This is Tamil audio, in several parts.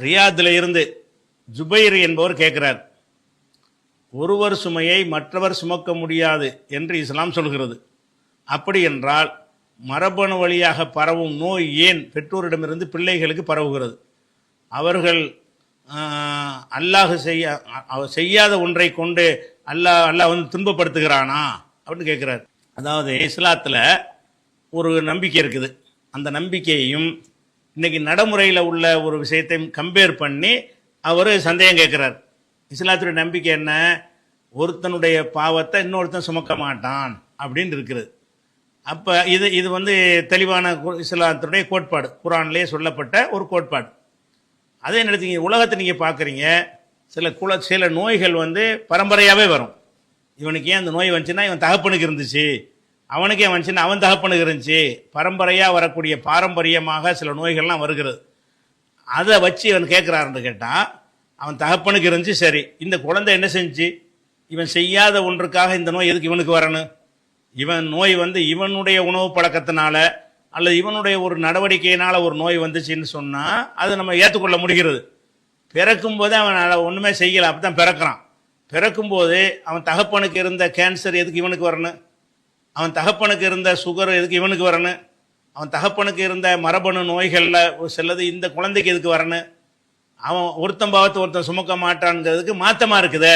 ரியாத்தில் இருந்து ஜுபைர் என்பவர் கேட்கிறார் ஒருவர் சுமையை மற்றவர் சுமக்க முடியாது என்று இஸ்லாம் சொல்கிறது. அப்படி என்றால் மரபணு வழியாக பரவும் நோய் ஏன் பெற்றோரிடமிருந்து பிள்ளைகளுக்கு பரவுகிறது? அவர்கள் அல்லாஹு அல்லாஹ் செய்ய அவ- செய்யாத ஒன்றை கொண்டு அல்லாஹ் அல்லாஹ் வந்து துன்பப்படுத்துகிறானா? அப்படின்னு கேட்குறாரு அதாவது இஸ்லாத்தில் ஒரு நம்பிக்கை இருக்குது. அந்த நம்பிக்கையையும் இன்னைக்கு நடைமுறையில் உள்ள ஒரு விஷயத்தையும் கம்பேர் பண்ணி அவர் சந்தேகம் கேட்குறார். இஸ்லாத்துடைய நம்பிக்கை என்ன? ஒருத்தனுடைய பாவத்தை இன்னொருத்தன் சுமக்க மாட்டான் அப்படின்னு இருக்குது அப்போ இது இது வந்து தெளிவான கு- இஸ்லாத்துடைய கோட்பாடு. குரான்லேயே சொல்லப்பட்ட ஒரு கோட்பாடு. அதே நேரத்தில் உலகத்தை நீங்கள் பார்க்குறீங்க சில குல சில நோய்கள் வந்து பரம்பரையாகவே வரும். இவனுக்கு ஏன் அந்த நோய் வந்துச்சுன்னா இவன் தகப்பனுக்கு இருந்துச்சு. அவனுக்கே ஏன் வந்துச்சுன்னா அவன் தகப்பனுக்கு இருந்துச்சு. பரம்பரையாக வரக்கூடிய பாரம்பரியமாக சில நோய்கள்லாம் வருகிறது. அதை வச்சு இவன் கேட்குறாருன்னு கேட்டால் அவன் தகப்பனுக்கு இருந்துச்சு சரி. இந்த குழந்தை என்ன செஞ்சு? இவன் செய்யாத ஒன்றுக்காக இந்த நோய் எதுக்கு இவனுக்கு வரணும்? இவன் நோய் வந்து இவனுடைய உணவு பழக்கத்தினால அல்லது இவனுடைய ஒரு நடவடிக்கையினால் ஒரு நோய் வந்துச்சுன்னு சொன்னால் அதை நம்ம ஏற்றுக்கொள்ள முடிகிறது. பிறக்கும் போதே அவன் ஒன்றுமே செய்யலை அப்படி தான் பிறக்கிறான். பிறக்கும்போது அவன் தகப்பனுக்கு இருந்த கேன்சர் எதுக்கு இவனுக்கு வரணும்? அவன் தகப்பனுக்கு இருந்த சுகர் எதுக்கு இவனுக்கு வரணும்? அவன் தகப்பனுக்கு இருந்த மரபணு நோய்களில் சிலது இந்த குழந்தைக்கு எதுக்கு வரணும்? அவன் ஒருத்தன் பாவத்தை ஒருத்தன் சுமக்க மாட்டான்ங்கிறதுக்கு மாத்தமாக இருக்குது.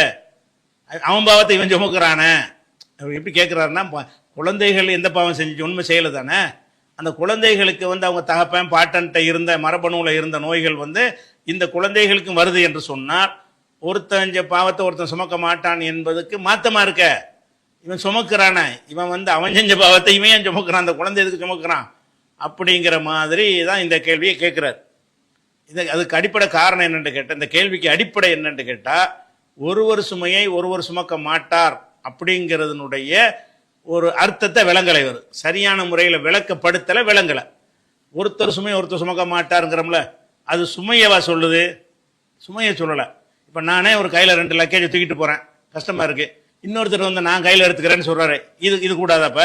அவன் பாவத்தை இவன் சுமக்கிறானே. அவர் எப்படி கேட்குறாருன்னா குழந்தைகள் எந்த பாவம் செஞ்சு உண்மை செய்யலை தானே. அந்த குழந்தைகளுக்கு வந்து அவங்க தகப்பன் பாட்டன்ட்ட இருந்த மரபணுவில் இருந்த நோய்கள் வந்து இந்த குழந்தைகளுக்கும் வருது என்று சொன்னால் ஒருத்தன் பாவத்தை ஒருத்தன் சுமக்க மாட்டான் என்பதுக்கு மாத்தமாக இருக்க. இவன் சுமக்கிறானே. இவன் வந்து அவன் செஞ்ச பாவத்தை இவன் ஏன் சுமக்கிறான்? அந்த குழந்தை எதுக்கு சுமக்கிறான்? அப்படிங்கிற மாதிரி தான் இந்த கேள்வியை கேட்குறார். இந்த அதுக்கு அடிப்படை காரணம் என்னென்னு கேட்டால் இந்த கேள்விக்கு அடிப்படை என்னென்னு கேட்டால் ஒருவர் சுமையை ஒருவர் சுமக்க மாட்டார் அப்படிங்கிறதுனுடைய ஒரு அர்த்தத்தை விளங்கலை வரும் சரியான முறையில் விளக்கப்படுத்தலை விளங்கலை. ஒருத்தர் சுமையை ஒருத்தர் சுமக்க மாட்டாருங்கிறோம்ல அது சுமையவா சொல்லுது? சுமையை சொல்லலை. இப்போ நானே ஒரு கையில் ரெண்டு லக்கேஜ் தூக்கிட்டு போகிறேன் கஷ்டமாக இருக்குது இன்னொருத்தர் வந்து நான் கையில் எடுத்துக்கிறேன்னு சொல்கிறாரு இது இது கூடாதாப்ப.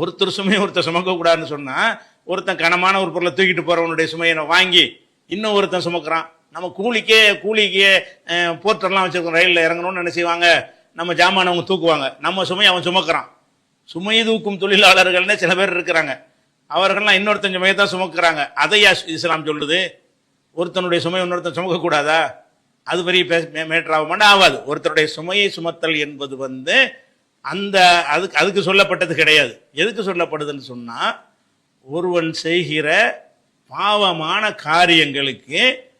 ஒருத்தர் சுமையை ஒருத்தர் சுமக்க கூடாதுன்னு சொன்னால் ஒருத்தன் கனமான ஒரு பொருளை தூக்கிட்டு போகிறவனுடைய சுமையை நான் வாங்கி இன்னும் ஒருத்தன் சுமக்கிறான். நம்ம கூலிக்கே கூலிக்கே போர்ட்டர்லாம் வச்சுருக்கோம் ரயிலில் இறங்கணும்னு என்ன செய்வாங்க? நம்ம ஜாமான் அவங்க தூக்குவாங்க. நம்ம சுமையை அவன் சுமக்கிறான். சுமை தூக்கும் தொழிலாளர்கள்னே சில பேர் இருக்கிறாங்க. அவர்கள்லாம் இன்னொருத்தன் சுமையை தான் சுமக்கிறாங்க. அதையா இஸ்லாம் சொல்லுது? ஒருத்தனுடைய சுமை இன்னொருத்தன் சுமக்கக்கூடாதா? அது பெரிய பே- மேட்டர் ஆகாது. ஒருத்தருடைய சுமையை சுமத்தல் என்பது வந்து அந்த அதுக்கு அதுக்கு சொல்லப்பட்டது கிடையாது. எதுக்கு சொல்லப்படுதுன்னு சொன்னால் ஒருவன் செய்கிற பாவமான காரியங்களுக்கு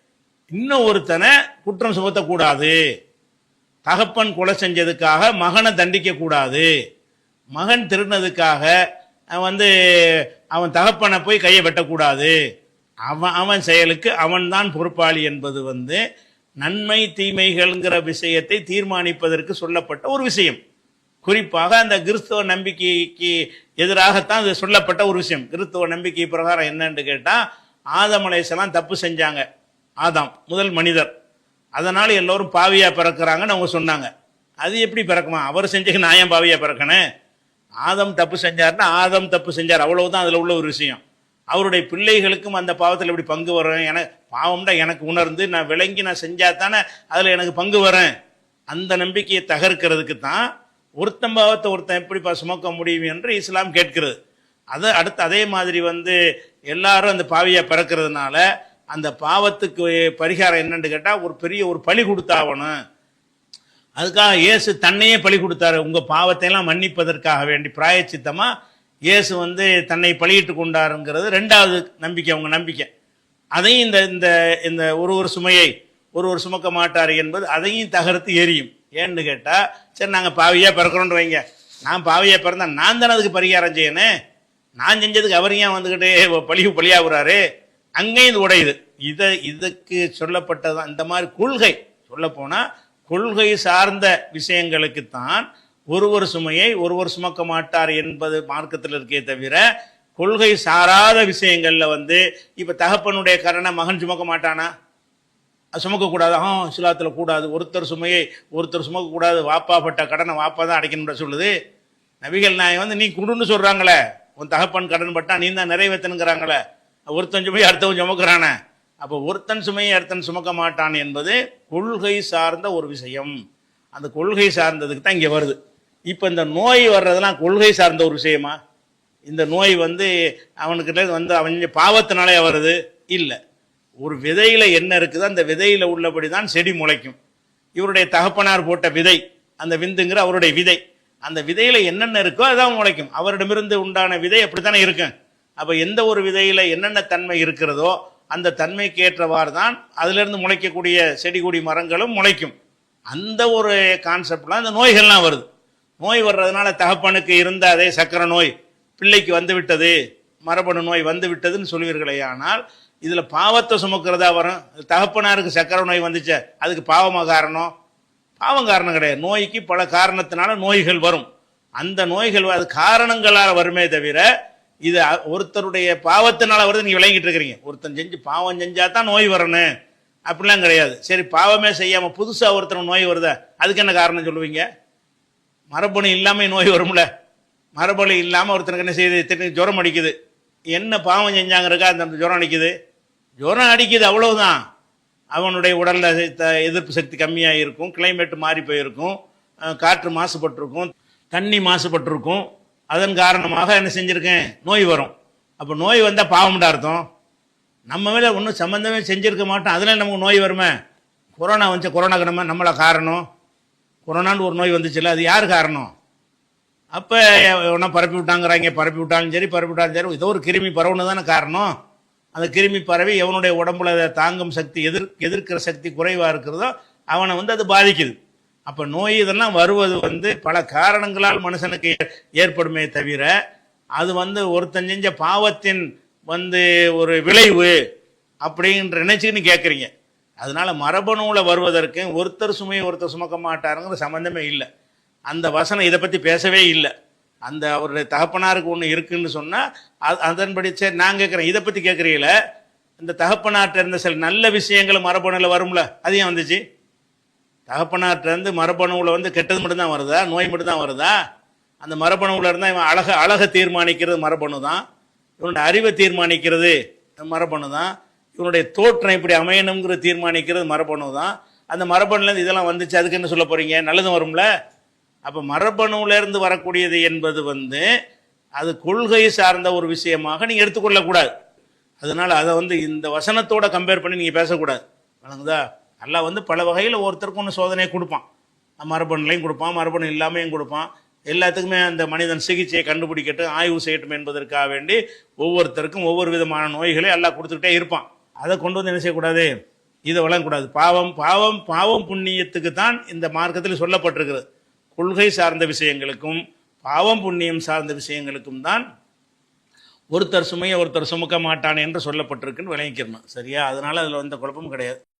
இன்னும் ஒருத்தனை குற்றம் சுமத்தக்கூடாது. தகப்பன் கொலை செஞ்சதுக்காக மகனை தண்டிக்கக்கூடாது. மகன் திருநதுக்காக அவன் வந்து அவன் தகப்பனை போய் கையை வெட்டக்கூடாது. அவன் அவன் செயலுக்கு அவன்தான் பொறுப்பாளி என்பது வந்து நன்மை தீமைகள்ங்கிற விஷயத்தை தீர்மானிப்பதற்கு சொல்லப்பட்ட ஒரு விஷயம். குறிப்பாக அந்த கிறிஸ்தவ நம்பிக்கைக்கு எதிராகத்தான் அது சொல்லப்பட்ட ஒரு விஷயம். கிறிஸ்தவ நம்பிக்கை பிரகாரம் என்னன்னு கேட்டால் ஆதம் தப்பு செஞ்சாங்க. ஆதாம் முதல் மனிதர். அதனால் எல்லோரும் பாவியாக பிறக்கிறாங்கன்னு அவங்க சொன்னாங்க. அது எப்படி பிறக்குமா? அவர் செஞ்சு நான் ஏன் பாவியாக பிறக்கணும்? ஆதம் தப்பு செஞ்சார்னா ஆதம் தப்பு செஞ்சார். அவ்வளவுதான் அதில் உள்ள ஒரு விஷயம். அவருடைய பிள்ளைகளுக்கும் அந்த பாவத்தில் எப்படி பங்கு வரும் எனக்கு தான் எனக்கு உணர்ந்து நான் விளங்கி நான் செஞ்சா தானே அதில் எனக்கு பங்கு வரேன் அந்த நம்பிக்கையை தகர்க்கிறதுக்கு தான் ஒருத்தன் பாவத்தை ஒருத்தன் எப்படிப்பா சுமக்க முடியும் என்று இஸ்லாம் கேட்கிறது. அது அடுத்து அதே மாதிரி வந்து எல்லாரும் அந்த பாவியை பிறக்கிறதுனால அந்த பாவத்துக்கு பரிகாரம் என்னன்னு கேட்டால் ஒரு பெரிய ஒரு பழி கொடுத்தாகணும் அதுக்காக இயேசு தன்னையே பலி கொடுத்தாரு. உங்கள் பாவத்தையெல்லாம் மன்னிப்பதற்காக வேண்டி பிராயச்சித்தமாக இயேசு வந்து தன்னை பழியிட்டு கொண்டாருங்கிறது ரெண்டாவது நம்பிக்கை அவங்க நம்பிக்கை. அதையும் இந்த இந்த இந்த ஒரு ஒரு சுமையை ஒரு ஒரு சுமக்க மாட்டார் என்பது அதையும் தகர்த்து எரியும். ஏன்னு கேட்டால் சரி நாங்கள் பாவியாக பிறக்கிறோம்னு வைங்க. நான் பாவியாக பிறந்தா நான் தானே அதுக்கு பரிகாரம் செய்யணும்? நான் செஞ்சதுக்கு அவர் ஏன் வந்துக்கிட்டே பழி பழியாகுறாரு அங்கேயும் இது உடையுது. இதை இதுக்கு சொல்லப்பட்டதான் இந்த மாதிரி கொள்கை. சொல்லப்போனால் கொள்கை சார்ந்த விஷயங்களுக்குத்தான் ஒருவர் சுமையை ஒருவர் சுமக்க மாட்டார் என்பது மார்க்கத்தில் இருக்கே தவிர கொள்கை சாராத விஷயங்கள்ல வந்து இப்ப தகப்பனுடைய கடனை மகன் சுமக்க மாட்டானா? சுமக்கக்கூடாது. ஆ இஸ்லாத்தில் கூடாது. ஒருத்தர் சுமையை ஒருத்தர் சுமக்கக்கூடாது. வாப்பா பட்ட கடனை வாப்பா தான் அடைக்கணும்னு சொல்லுது. நபிகள் நாயகம் வந்து நீ குடுன்னு சொல்கிறாங்களே உன் தகப்பன் கடன் பட்டா நீ தான் நிறைவேற்றணுங்கிறாங்களே ஒருத்தன் சுமையை அடுத்தவன் சுமக்கிறானே. அப்போ ஒருத்தன் சுமையை அடுத்தன் சுமக்க மாட்டான் என்பது கொள்கை சார்ந்த ஒரு விஷயம். அந்த கொள்கை சார்ந்ததுக்கு தான் இங்கே வருது. இப்போ இந்த நோய் வர்றதெல்லாம் கொள்கை சார்ந்த ஒரு விஷயமா? இந்த நோய் வந்து அவனுக்கிட்ட வந்து அவன் பாவத்தினாலே வருது. இல்லை. ஒரு விதையில் என்ன இருக்குதோ அந்த விதையில் உள்ளபடி தான் செடி முளைக்கும். இவருடைய தகப்பனார் போட்ட விதை அந்த விந்துங்கிற அவருடைய விதை. அந்த விதையில் என்னென்ன இருக்கோ அதான் முளைக்கும். அவரிடமிருந்து உண்டான விதை அப்படித்தானே இருக்கும். அப்போ எந்த ஒரு விதையில் என்னென்ன தன்மை இருக்கிறதோ அந்த தன்மைக்கு ஏற்றவாறு தான் அதிலிருந்து முளைக்கக்கூடிய செடி கொடி மரங்களும் முளைக்கும். அந்த ஒரு கான்செப்ட்லாம் இந்த நோய்கள்லாம் வருது. நோய் வர்றதுனால தகப்பனுக்கு இருந்த அதே சக்கரை நோய் பிள்ளைக்கு வந்து விட்டது மரபணு நோய் வந்து விட்டதுன்னு சொல்வீர்களே ஆனால் இதில் பாவத்தை சுமக்கிறதா வரும். தகப்பனாருக்கு சக்கரை நோய் வந்துச்சே அதுக்கு பாவமாக காரணம்? பாவம் காரணம் கிடையாது. நோய்க்கு பல காரணத்தினால நோய்கள் வரும். அந்த நோய்கள் அது காரணங்களால் வருமே தவிர இது ஒருத்தருடைய பாவத்தினால வருது நீங்கள் விளங்கிட்டு இருக்கிறீங்க. ஒருத்தன் செஞ்சு பாவம் செஞ்சா தான் நோய் வரணும். அப்படிலாம் கிடையாது. சரி பாவமே செய்யாமல் புதுசாக ஒருத்தர் நோய் வருதா? அதுக்கு என்ன காரணம் சொல்லுவீங்க? மரபணு இல்லாமல் நோய் வரும்ல. மரபணு இல்லாமல் ஒருத்தனுக்கு என்ன செய்யுது? திடீர்னு ஜுரம் அடிக்குது. என்ன பாவம் செஞ்சாங்கிறக்கா அந்த ஜுரம் அடிக்குது? ஜுரம் அடிக்குது அவ்வளவுதான். அவனுடைய உடலில் த- எதிர்ப்பு சக்தி கம்மியாக இருக்கும் கிளைமேட் மாறி போயிருக்கும். காற்று மாசுபட்டிருக்கும். தண்ணி மாசுபட்டிருக்கும். அதன் காரணமாக என்ன செஞ்சுருக்கேன்? நோய் வரும். அப்போ நோய் வந்தால் பாவம்டா அர்த்தம். நம்ம மேலே ஒன்றும் சம்மந்தமே செஞ்சுருக்க மாட்டோம். அதில் நமக்கு நோய் வருமே. கொரோனா வந்துச்சு? கொரோனாக்கு நம்ம நம்மளை காரணம். கொரோனான்னு ஒரு நோய் வந்துச்சுல்ல அது யார் காரணம்? அப்போ ஒன்றா பரப்பி விட்டாங்கிறாங்க பரப்பி விட்டாலும் சரி பரப்பி விட்டாலும் சரி ஏதோ ஒரு கிருமி பரவுனது தானே காரணம்? அந்த கிருமி பரவி எவனுடைய உடம்புல தாங்கும் சக்தி எதிர் எதிர்க்கிற சக்தி குறைவாக இருக்கிறதோ அவனை வந்து அது பாதிக்குது. அப்போ நோய் இதெல்லாம் வருவது வந்து பல காரணங்களால் மனுஷனுக்கு ஏற்படுமே தவிர அது வந்து ஒருத்தன் செஞ்ச பாவத்தின் வந்து ஒரு விளைவு அப்படின்ற நினைச்சுன்னு கேட்குறீங்க அதனால மரபணுவில் வருவதற்கு ஒருத்தர் சுமையை ஒருத்தர் சுமக்க மாட்டாருங்கிற சம்மந்தமே இல்லை. அந்த வசனம் இதை பற்றி பேசவே இல்லை. அந்த அவருடைய தகப்பனாருக்கு ஒன்று இருக்குன்னு சொன்னால் அது அதன்படி சரி நான் கேட்குறேன் இதை பற்றி கேட்குறீங்கள இந்த தகப்பனார்ட்ட இருந்த சில நல்ல விஷயங்கள் மரபணுவில் வரும்ல அது ஏன் வந்துச்சு? தகப்பனார்ட்ட இருந்து மரபணுவில் வந்து கெட்டது மட்டும்தான் வருதா? நோய் மட்டும்தான் வருதா? அந்த மரபணுவில் இருந்தால் இவன் அழக அழகை தீர்மானிக்கிறது மரபணு தான் இவனுடைய அறிவை தீர்மானிக்கிறது மரபணு தான் இவனுடைய தோற்றம் இப்படி அமையணுங்கிற தீர்மானிக்கிறது மரபணு தான் அந்த மரபணுலேருந்து இதெல்லாம் வந்துச்சு அதுக்கு என்ன சொல்ல போகிறீங்க நல்லதும் வரும்ல? அப்போ மரபணுவிலேருந்து வரக்கூடியது என்பது வந்து அது கொள்கை சார்ந்த ஒரு விஷயமாக நீங்கள் எடுத்துக்கொள்ளக்கூடாது. அதனால் அதை வந்து இந்த வசனத்தோட கம்பேர் பண்ணி நீங்கள் பேசக்கூடாது. வழங்குதா? அல்லாஹ் வந்து பல வகையில் ஒருத்தருக்கு ஒன்று சோதனையை கொடுப்பான். மரபணுலையும் கொடுப்பான் மரபணு இல்லாமையும் கொடுப்பான். எல்லாத்துக்குமே அந்த மனிதன் சிகிச்சையை கண்டுபிடிக்கட்டும் ஆய்வு செய்யட்டும் என்பதற்காக வேண்டி ஒவ்வொருத்தருக்கும் ஒவ்வொரு விதமான நோய்களை எல்லாம் கொடுத்துக்கிட்டே இருப்பான். அதை கொண்டு வந்து என்ன செய்யக்கூடாது? இதை வழங்கக்கூடாது. பாவம் பாவம் பாவம் புண்ணியத்துக்கு தான் இந்த மார்க்கத்தில் சொல்லப்பட்டிருக்கிறது. கொள்கை சார்ந்த விஷயங்களுக்கும் பாவம் புண்ணியம் சார்ந்த விஷயங்களுக்கும் தான் ஒருத்தர் சுமையை ஒருத்தர் சுமக்க மாட்டான் என்று சொல்லப்பட்டிருக்குன்னு விளங்கிக்கிறணும். சரியா? அதனால் அதில் எந்த குழப்பமும் கிடையாது.